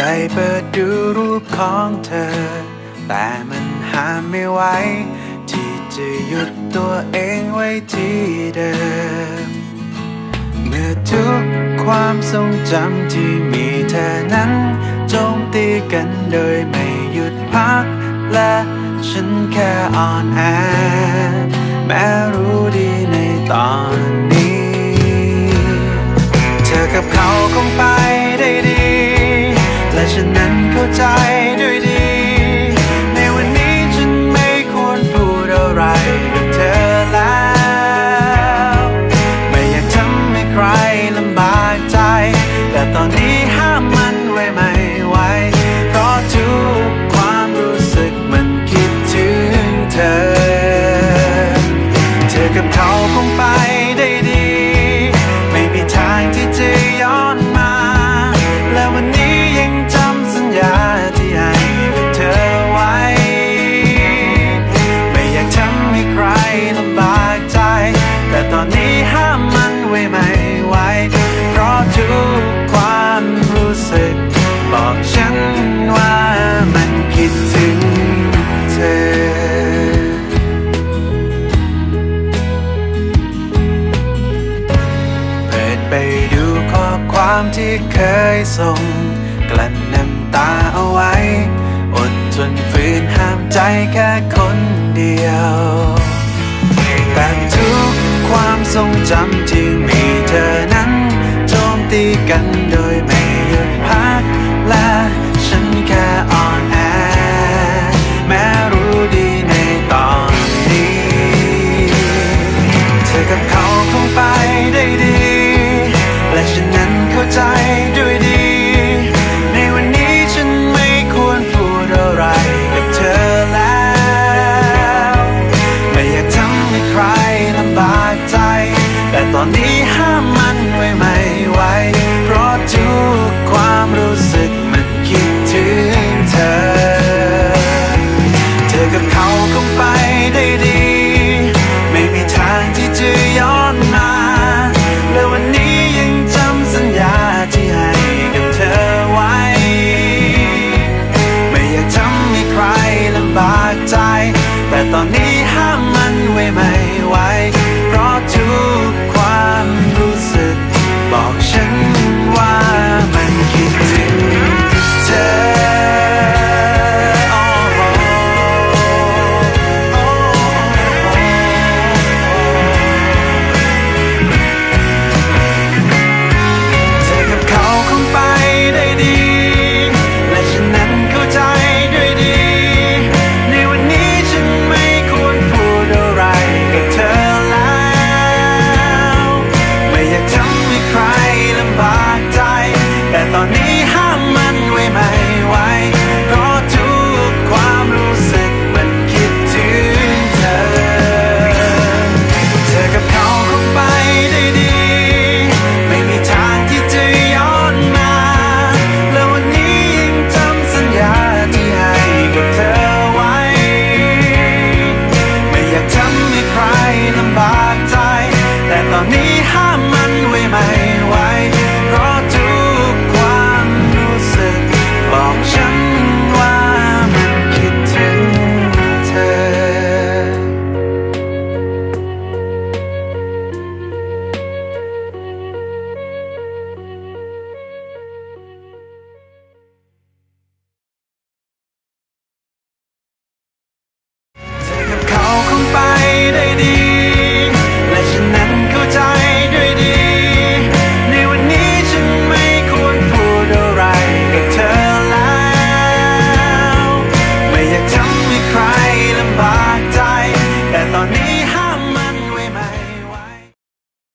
ใจเปิดดูรูปของเธอ แต่มันห้ามไม่ไหวที่จะหยุดตัวเองไว้ที่เดิม เมื่อทุกความทรงจำที่มีเธอนั้นโจมตีกันโดยไม่หยุดพัก และฉันแค่อ่อนแอแม้รู้ดีในตอนนี้ เธอกับเขาคงไป ไป ที่เคยส่ง กลั้นน้ำตาเอาไว้ อดทนฝืนห้ามใจแค่คนเดียวแต่ทุกความทรงจำที่มีเธอนั้นโจมตีกัน 했더니 มันไว้ไหม